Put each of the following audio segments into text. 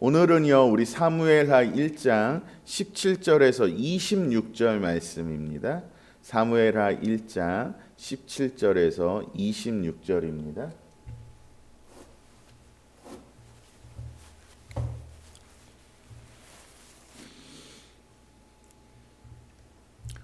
오늘은요, 우리 사무엘하 1장 17절에서 26절 말씀입니다. 사무엘하 1장 17절에서 26절입니다.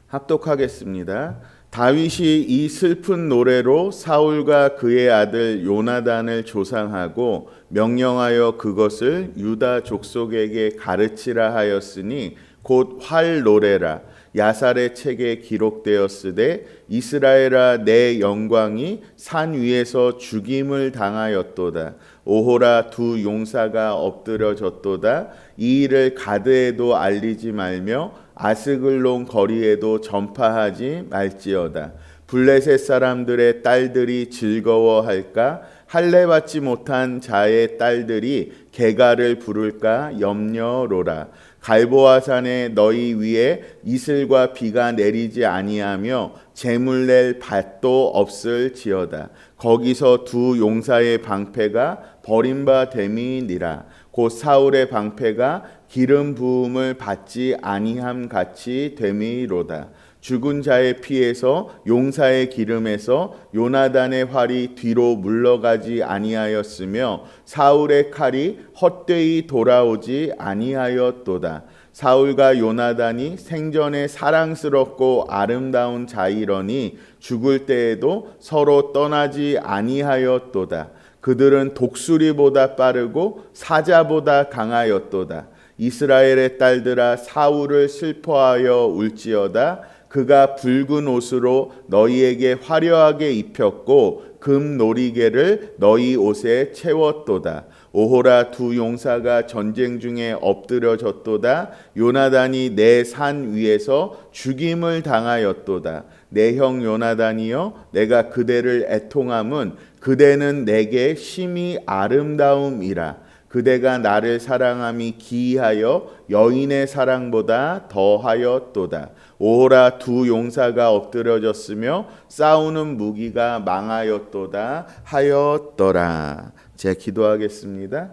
합독하겠습니다. 다윗이 이 슬픈 노래로 사울과 그의 아들 요나단을 조상하고 명령하여 그것을 유다 족속에게 가르치라 하였으니 곧 활 노래라 야살의 책에 기록되었으되 이스라엘아 내 영광이 산 위에서 죽임을 당하였도다. 오호라 두 용사가 엎드려졌도다. 이 일을 가드에도 알리지 말며 아스글론 거리에도 전파하지 말지어다. 블레셋 사람들의 딸들이 즐거워할까? 할례 받지 못한 자의 딸들이 개가를 부를까 염려로라. 갈보아 산에 너희 위에 이슬과 비가 내리지 아니하며 재물 낼 밭도 없을지어다. 거기서 두 용사의 방패가 버림바 됨이니라. 곧 사울의 방패가 기름 부음을 받지 아니함 같이 됨이로다. 죽은 자의 피에서 용사의 기름에서 요나단의 활이 뒤로 물러가지 아니하였으며 사울의 칼이 헛되이 돌아오지 아니하였도다. 사울과 요나단이 생전에 사랑스럽고 아름다운 자이러니 죽을 때에도 서로 떠나지 아니하였도다. 그들은 독수리보다 빠르고 사자보다 강하였도다. 이스라엘의 딸들아 사울을 슬퍼하여 울지어다. 그가 붉은 옷으로 너희에게 화려하게 입혔고 금 놀이개를 너희 옷에 채웠도다. 오호라 두 용사가 전쟁 중에 엎드려졌도다. 요나단이 내 산 위에서 죽임을 당하였도다. 내 형 요나단이여 내가 그대를 애통함은 그대는 내게 심히 아름다움이라 그대가 나를 사랑함이 기이하여 여인의 사랑보다 더하였도다. 오호라 두 용사가 엎드려졌으며 싸우는 무기가 망하였도다 하였더라. 제 기도하겠습니다.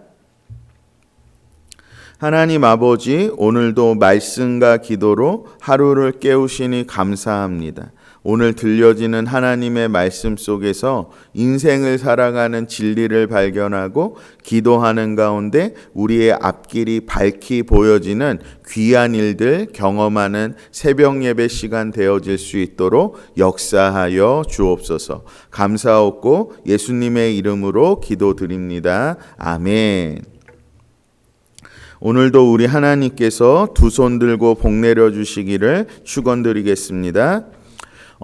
하나님 아버지, 오늘도 말씀과 기도로 하루를 깨우시니 감사합니다. 오늘 들려지는 하나님의 말씀 속에서 인생을 살아가는 진리를 발견하고 기도하는 가운데 우리의 앞길이 밝히 보여지는 귀한 일들 경험하는 새벽 예배 시간 되어질 수 있도록 역사하여 주옵소서. 감사하고 예수님의 이름으로 기도드립니다. 아멘. 오늘도 우리 하나님께서 두 손 들고 복 내려 주시기를 축원드리겠습니다.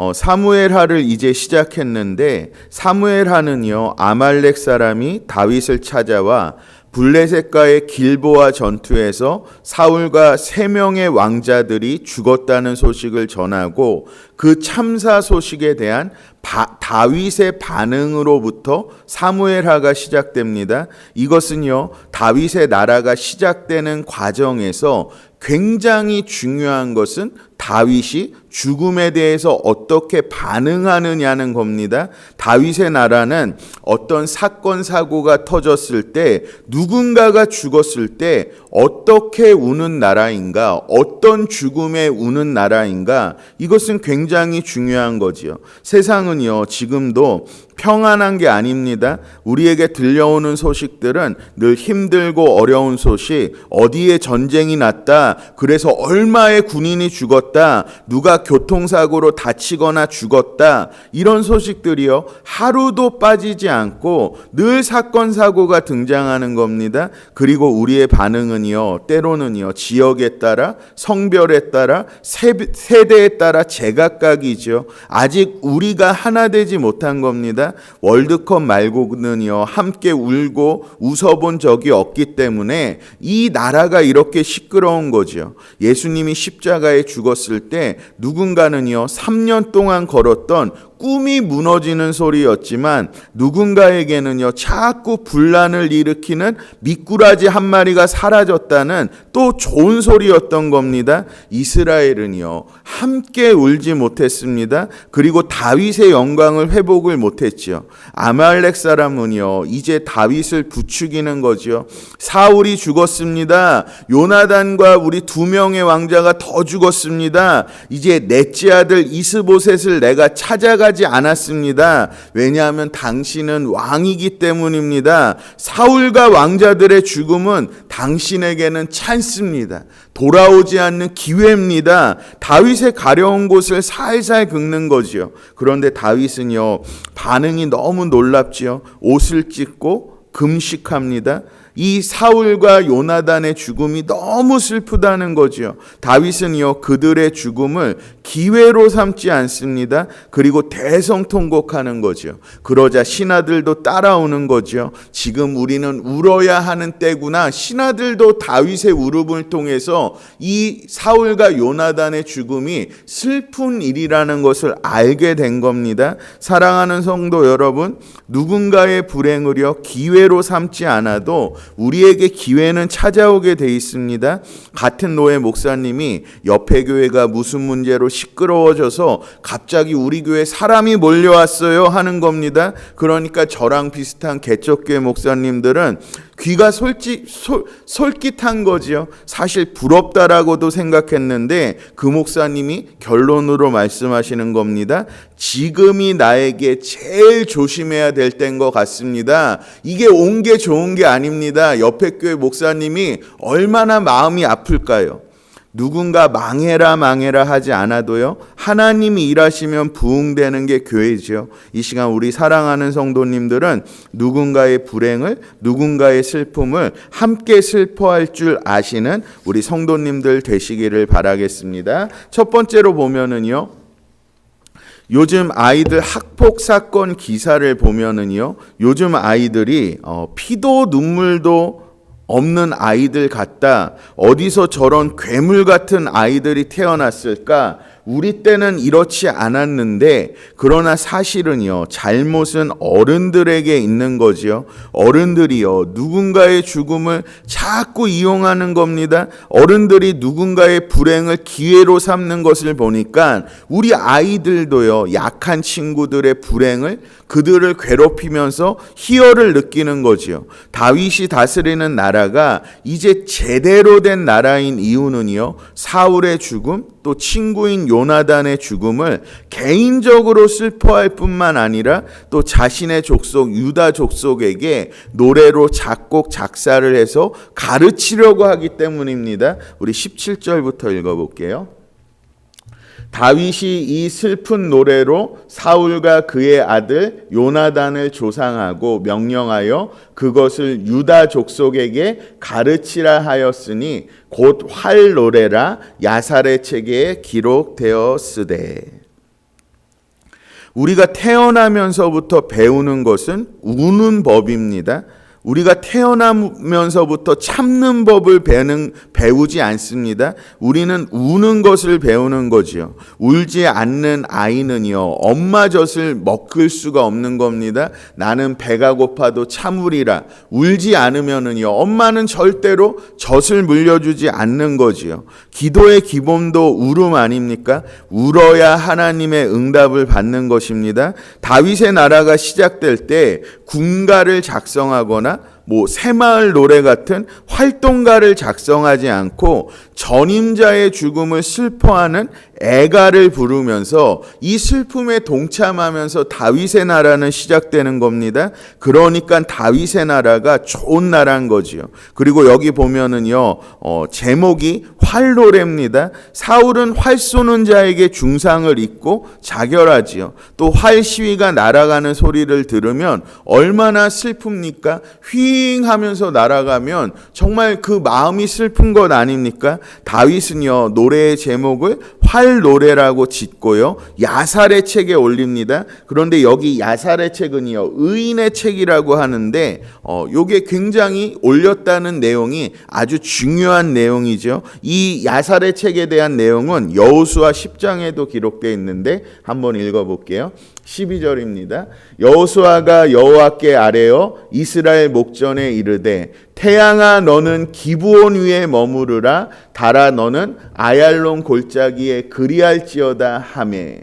어, 사무엘하를 이제 시작했는데 사무엘하는요 아말렉 사람이 다윗을 찾아와 블레셋과의 길보아 전투에서 사울과 세 명의 왕자들이 죽었다는 소식을 전하고 그 참사 소식에 대한 바, 다윗의 반응으로부터 사무엘하가 시작됩니다. 이것은요 다윗의 나라가 시작되는 과정에서 굉장히 중요한 것은 다윗이 죽음에 대해서 어떻게 반응하느냐는 겁니다. 다윗의 나라는 어떤 사건 사고가 터졌을 때 누군가가 죽었을 때 어떻게 우는 나라인가, 어떤 죽음에 우는 나라인가 이것은 굉장히 중요한 거지요. 세상은요 지금도 평안한 게 아닙니다. 우리에게 들려오는 소식들은 늘 힘들고 어려운 소식, 어디에 전쟁이 났다, 그래서 얼마의 군인이 죽었다, 누가 교통사고로 다치거나 죽었다, 이런 소식들이요, 하루도 빠지지 않고 늘 사건, 사고가 등장하는 겁니다. 그리고 우리의 반응은요, 때로는요, 지역에 따라, 성별에 따라, 세대에 따라 제각각이죠. 아직 우리가 하나 되지 못한 겁니다. 월드컵 말고는요 함께 울고 웃어본 적이 없기 때문에 이 나라가 이렇게 시끄러운 거죠. 예수님이 십자가에 죽었을 때 누군가는요 3년 동안 걸었던 꿈이 무너지는 소리였지만 누군가에게는요 자꾸 분란을 일으키는 미꾸라지 한 마리가 사라졌다는 또 좋은 소리였던 겁니다. 이스라엘은요 함께 울지 못했습니다. 그리고 다윗의 영광을 회복을 못했지요. 아말렉 사람은요 이제 다윗을 부추기는 거지요. 사울이 죽었습니다. 요나단과 우리 두 명의 왕자가 더 죽었습니다. 이제 넷째 아들 이스보셋을 내가 찾아가 지 않았습니다. 왜냐하면 당신은 왕이기 때문입니다. 사울과 왕자들의 죽음은 당신에게는 찬스입니다. 돌아오지 않는 기회입니다. 다윗의 가려운 곳을 살살 긁는 거지요. 그런데 다윗은요, 반응이 너무 놀랍지요. 옷을 찢고 금식합니다. 이 사울과 요나단의 죽음이 너무 슬프다는 거지요. 다윗은요, 그들의 죽음을 기회로 삼지 않습니다. 그리고 대성통곡하는 거죠. 그러자 신하들도 따라오는 거죠. 지금 우리는 울어야 하는 때구나. 신하들도 다윗의 울음을 통해서 이 사울과 요나단의 죽음이 슬픈 일이라는 것을 알게 된 겁니다. 사랑하는 성도 여러분, 누군가의 불행을요 기회로 삼지 않아도 우리에게 기회는 찾아오게 돼 있습니다. 같은 노예 목사님이 옆에 교회가 무슨 문제로 시끄러워져서 갑자기 우리 교회 사람이 몰려왔어요 하는 겁니다. 그러니까 저랑 비슷한 개척교회 목사님들은 귀가 솔직 솔, 솔깃한 거지요. 사실 부럽다라고도 생각했는데 그 목사님이 결론으로 말씀하시는 겁니다. 지금이 나에게 제일 조심해야 될 때인 것 같습니다. 이게 온 게 좋은 게 아닙니다. 옆에 교회 목사님이 얼마나 마음이 아플까요? 누군가 망해라 망해라 하지 않아도요. 하나님이 일하시면 부흥되는 게 교회지요. 이 시간 우리 사랑하는 성도님들은 누군가의 불행을 누군가의 슬픔을 함께 슬퍼할 줄 아시는 우리 성도님들 되시기를 바라겠습니다. 첫 번째로 보면은요. 요즘 아이들 학폭 사건 기사를 보면은요. 요즘 아이들이 어, 피도 눈물도 없는 아이들 같다. 어디서 저런 괴물 같은 아이들이 태어났을까? 우리 때는 이렇지 않았는데, 그러나 사실은요, 잘못은 어른들에게 있는 거지요. 어른들이요, 누군가의 죽음을 자꾸 이용하는 겁니다. 어른들이 누군가의 불행을 기회로 삼는 것을 보니까, 우리 아이들도요, 약한 친구들의 불행을 그들을 괴롭히면서 희열을 느끼는 거지요. 다윗이 다스리는 나라가 이제 제대로 된 나라인 이유는요. 사울의 죽음, 또 친구인 요 나단의 죽음을 개인적으로 슬퍼할 뿐만 아니라 또 자신의 족속 유다 족속에게 노래로 작곡 작사를 해서 가르치려고 하기 때문입니다. 우리 17절부터 읽어 볼게요. 다윗이 이 슬픈 노래로 사울과 그의 아들 요나단을 조상하고 명령하여 그것을 유다 족속에게 가르치라 하였으니 곧 활 노래라 야살의 책에 기록되었으되 우리가 태어나면서부터 배우는 것은 우는 법입니다. 우리가 태어나면서부터 참는 법을 배는, 배우지 않습니다. 우리는 우는 것을 배우는 거지요. 울지 않는 아이는요, 엄마 젖을 먹을 수가 없는 겁니다. 나는 배가 고파도 참으리라. 울지 않으면은요, 엄마는 절대로 젖을 물려주지 않는 거지요. 기도의 기본도 울음 아닙니까? 울어야 하나님의 응답을 받는 것입니다. 다윗의 나라가 시작될 때 군가를 작성하거나 뭐 새마을 노래 같은 활동가를 작성하지 않고 전임자의 죽음을 슬퍼하는 애가를 부르면서 이 슬픔에 동참하면서 다윗의 나라는 시작되는 겁니다. 그러니까 다윗의 나라가 좋은 나라인 거지요. 그리고 여기 보면은요, 어, 제목이 활노래입니다. 사울은 활 쏘는 자에게 중상을 입고 자결하지요. 또 활 시위가 날아가는 소리를 들으면 얼마나 슬픕니까? 휘잉 하면서 날아가면 정말 그 마음이 슬픈 것 아닙니까? 다윗은요, 노래의 제목을 활 노래라고 짓고요. 야살의 책에 올립니다. 그런데 여기 야살의 책은요. 의인의 책이라고 하는데 어 요게 굉장히 올렸다는 내용이 아주 중요한 내용이죠. 이 야살의 책에 대한 내용은 여호수아 10장에도 기록되어 있는데 한번 읽어 볼게요. 12절입니다. 여호수아가 여호와께 아뢰어 이스라엘 목전에 이르되 태양아 너는 기브온 위에 머무르라 달아 너는 아얄론 골짜기에 그리할지어다 하매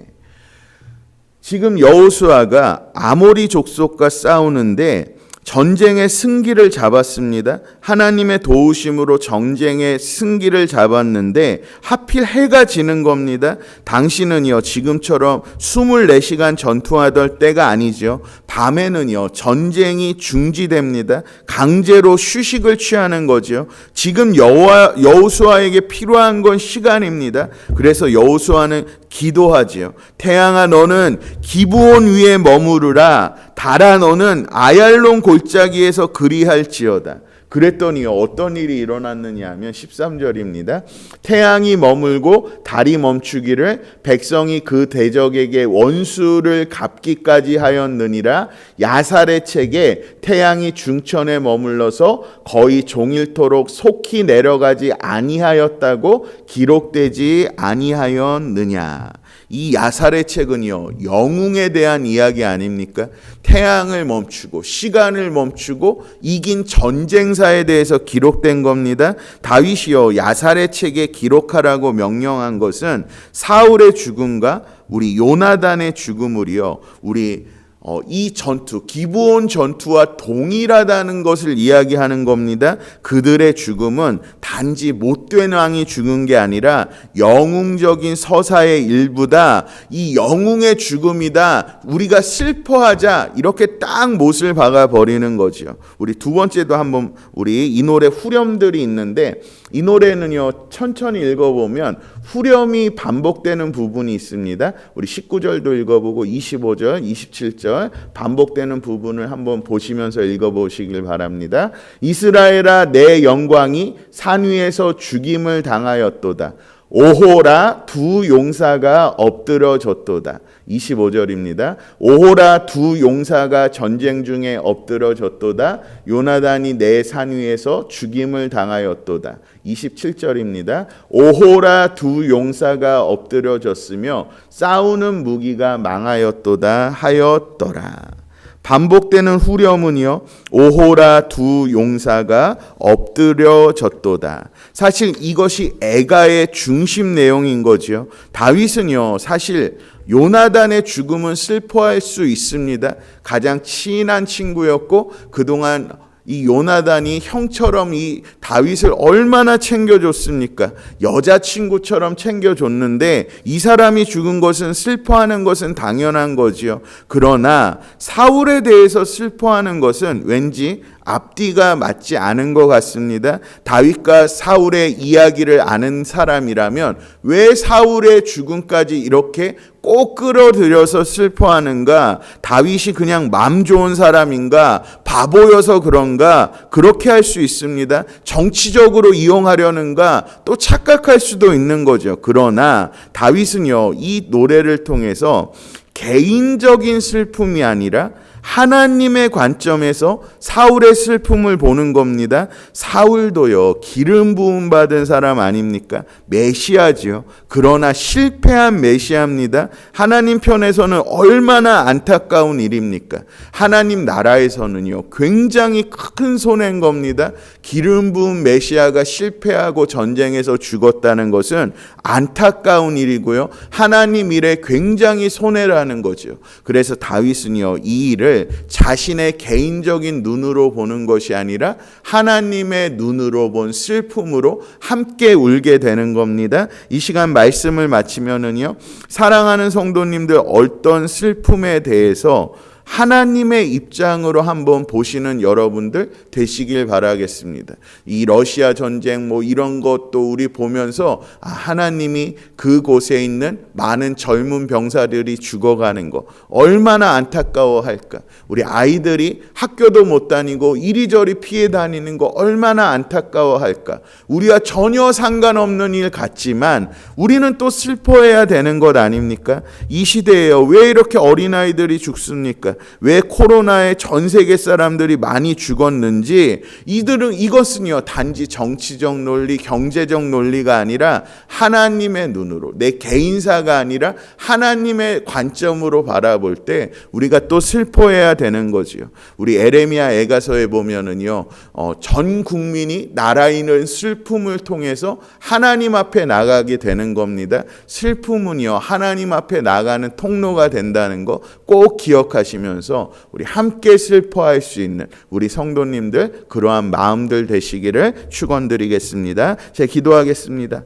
지금 여호수아가 아모리 족속과 싸우는데 전쟁의 승기를 잡았습니다. 하나님의 도우심으로 전쟁의 승기를 잡았는데 하필 해가 지는 겁니다. 당신은요 지금처럼 24시간 전투하던 때가 아니죠. 밤에는요 전쟁이 중지됩니다. 강제로 휴식을 취하는 거죠. 지금 여호와 여호수아에게 필요한 건 시간입니다. 그래서 여호수아는 기도하지요. 태양아 너는 기브온 위에 머무르라. 달아 너는 아얄론 골짜기에서 그리할지어다. 그랬더니 어떤 일이 일어났느냐 하면 13절입니다. 태양이 머물고 달이 멈추기를 백성이 그 대적에게 원수를 갚기까지 하였느니라 야살의 책에 태양이 중천에 머물러서 거의 종일토록 속히 내려가지 아니하였다고 기록되지 아니하였느냐. 이 야살의 책은요, 영웅에 대한 이야기 아닙니까? 태양을 멈추고, 시간을 멈추고, 이긴 전쟁사에 대해서 기록된 겁니다. 다윗이요, 야살의 책에 기록하라고 명령한 것은 사울의 죽음과 우리 요나단의 죽음을요, 우리 어, 이 전투, 기브온 전투와 동일하다는 것을 이야기하는 겁니다. 그들의 죽음은 단지 못된 왕이 죽은 게 아니라 영웅적인 서사의 일부다. 이 영웅의 죽음이다. 우리가 슬퍼하자. 이렇게 딱 못을 박아 버리는 거죠. 우리 두 번째도 한번 우리 이 노래 후렴들이 있는데 이 노래는요, 천천히 읽어보면 후렴이 반복되는 부분이 있습니다. 우리 19절도 읽어보고 25절, 27절 반복되는 부분을 한번 보시면서 읽어보시길 바랍니다. 이스라엘아, 내 영광이 산 위에서 죽임을 당하였도다. 오호라 두 용사가 엎드러졌도다. 25절입니다. 오호라 두 용사가 전쟁 중에 엎드러졌도다. 요나단이 내 산 위에서 죽임을 당하였도다. 27절입니다. 오호라 두 용사가 엎드려졌으며 싸우는 무기가 망하였도다 하였더라. 반복되는 후렴은요. 오호라 두 용사가 엎드려졌도다. 사실 이것이 애가의 중심 내용인 거죠. 다윗은요. 사실 요나단의 죽음은 슬퍼할 수 있습니다. 가장 친한 친구였고 그동안 이 요나단이 형처럼 이 다윗을 얼마나 챙겨줬습니까? 여자친구처럼 챙겨줬는데 이 사람이 죽은 것은 슬퍼하는 것은 당연한 거지요. 그러나 사울에 대해서 슬퍼하는 것은 왠지 앞뒤가 맞지 않은 것 같습니다. 다윗과 사울의 이야기를 아는 사람이라면 왜 사울의 죽음까지 이렇게 꼭 끌어들여서 슬퍼하는가? 다윗이 그냥 맘 좋은 사람인가? 바보여서 그런가? 그렇게 할 수 있습니다. 정치적으로 이용하려는가? 또 착각할 수도 있는 거죠. 그러나 다윗은요, 이 노래를 통해서 개인적인 슬픔이 아니라 하나님의 관점에서 사울의 슬픔을 보는 겁니다. 사울도요, 기름 부음 받은 사람 아닙니까? 메시아지요. 그러나 실패한 메시아입니다. 하나님 편에서는 얼마나 안타까운 일입니까? 하나님 나라에서는요, 굉장히 큰 손해인 겁니다. 기름 부음 메시아가 실패하고 전쟁에서 죽었다는 것은 안타까운 일이고요. 하나님 일에 굉장히 손해라는 거죠. 그래서 다윗은요, 이 일을 자신의 개인적인 눈으로 보는 것이 아니라 하나님의 눈으로 본 슬픔으로 함께 울게 되는 겁니다. 이 시간 말씀을 마치면은요, 사랑하는 성도님들 어떤 슬픔에 대해서 하나님의 입장으로 한번 보시는 여러분들 되시길 바라겠습니다. 이 러시아 전쟁 뭐 이런 것도 우리 보면서 아, 하나님이 그곳에 있는 많은 젊은 병사들이 죽어가는 거 얼마나 안타까워할까. 우리 아이들이 학교도 못 다니고 이리저리 피해 다니는 거 얼마나 안타까워할까. 우리와 전혀 상관없는 일 같지만 우리는 또 슬퍼해야 되는 것 아닙니까? 이 시대에요. 왜 이렇게 어린아이들이 죽습니까? 왜 코로나에 전 세계 사람들이 많이 죽었는지 이들은 이것은요 단지 정치적 논리, 경제적 논리가 아니라 하나님의 눈으로 내 개인사가 아니라 하나님의 관점으로 바라볼 때 우리가 또 슬퍼해야 되는 거지요. 우리 에레미야 애가서에 보면은요 어, 전 국민이 나라인을 슬픔을 통해서 하나님 앞에 나가게 되는 겁니다. 슬픔은요 하나님 앞에 나가는 통로가 된다는 거꼭 기억하시면서 우리 함께 슬퍼할 수 있는 우리 성도님들 그러한 마음들 되시기를 축원드리겠습니다. 제가 기도하겠습니다.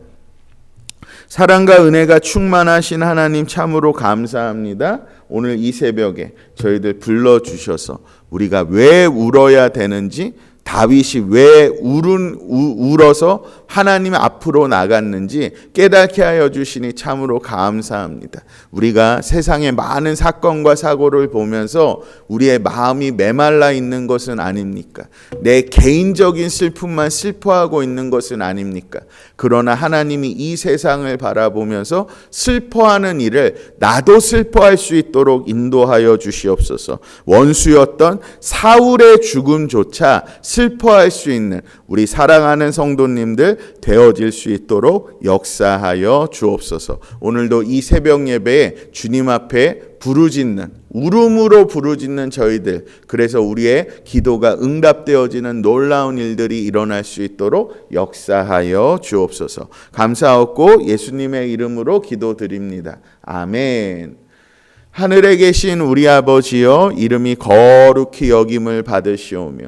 사랑과 은혜가 충만하신 하나님 참으로 감사합니다. 오늘 이 새벽에 저희들 불러 주셔서 우리가 왜 울어야 되는지 다윗이 왜 울은 우, 울어서 하나님 앞으로 나갔는지 깨닫게 하여 주시니 참으로 감사합니다. 우리가 세상의 많은 사건과 사고를 보면서 우리의 마음이 메말라 있는 것은 아닙니까? 내 개인적인 슬픔만 슬퍼하고 있는 것은 아닙니까? 그러나 하나님이 이 세상을 바라보면서 슬퍼하는 일을 나도 슬퍼할 수 있도록 인도하여 주시옵소서. 원수였던 사울의 죽음조차 슬 퍼할 수 있는 우리 사랑하는 성도님들 되어질 수 있도록 역사하여 주옵소서. 오늘도 이 새벽 예배에 주님 앞에 부르짖는 울음으로 부르짖는 저희들 그래서 우리의 기도가 응답되어지는 놀라운 일들이 일어날 수 있도록 역사하여 주옵소서. 감사하고 예수님의 이름으로 기도드립니다. 아멘. 하늘에 계신 우리 아버지여 이름이 거룩히 여김을 받으시오며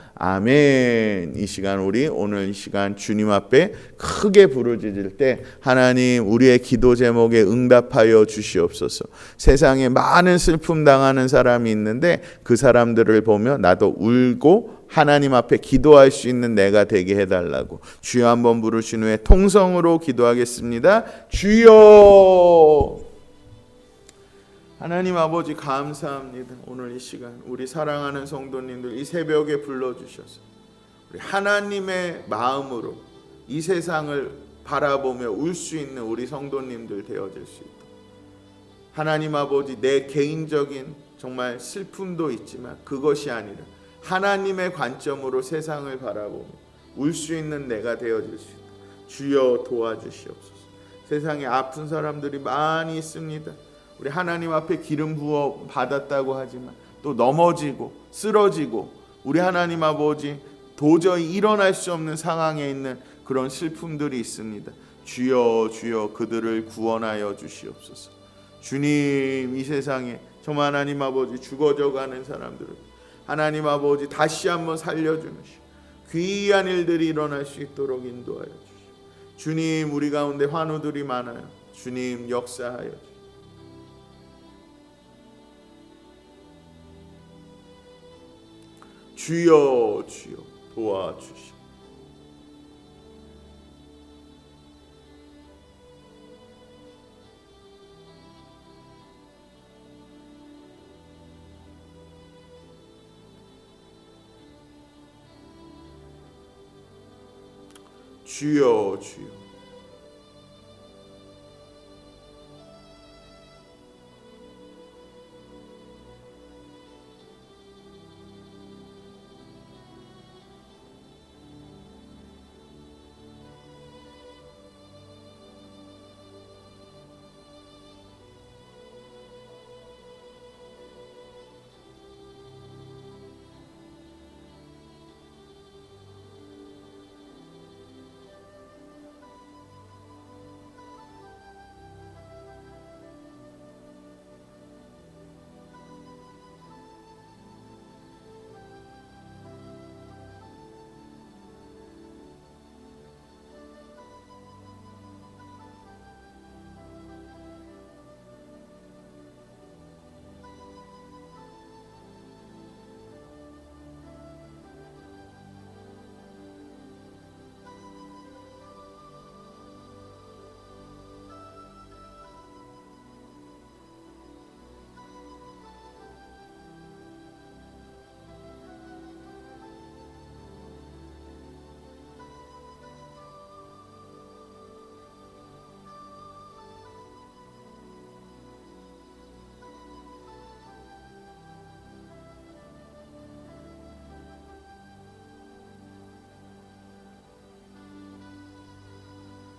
아멘. 이 시간 우리 오늘 이 시간 주님 앞에 크게 부르짖을 때 하나님 우리의 기도 제목에 응답하여 주시옵소서. 세상에 많은 슬픔 당하는 사람이 있는데 그 사람들을 보며 나도 울고 하나님 앞에 기도할 수 있는 내가 되게 해달라고 주여 한번 부르신 후에 통성으로 기도하겠습니다. 주여. 하나님 아버지 감사합니다. 오늘 이 시간 우리 사랑하는 성도님들 이 새벽에 불러 주셔서 우리 하나님의 마음으로 이 세상을 바라보며 울 수 있는 우리 성도님들 되어질 수 있다. 하나님 아버지 내 개인적인 정말 슬픔도 있지만 그것이 아니라 하나님의 관점으로 세상을 바라보며 울 수 있는 내가 되어질 수 있다. 주여 도와주시옵소서. 세상에 아픈 사람들이 많이 있습니다. 우리 하나님 앞에 기름 부어 받았다고 하지만 또 넘어지고 쓰러지고 우리 하나님 아버지 도저히 일어날 수 없는 상황에 있는 그런 슬픔들이 있습니다. 주여 주여 그들을 구원하여 주시옵소서. 주님 이 세상에 정말 하나님 아버지 죽어져 가는 사람들을 하나님 아버지 다시 한번 살려주는 귀한 일들이 일어날 수 있도록 인도하여 주시오. 주님 우리 가운데 환우들이 많아요. 주님 역사하여 주시오. 주여 주여 도와주시오. 주여 주여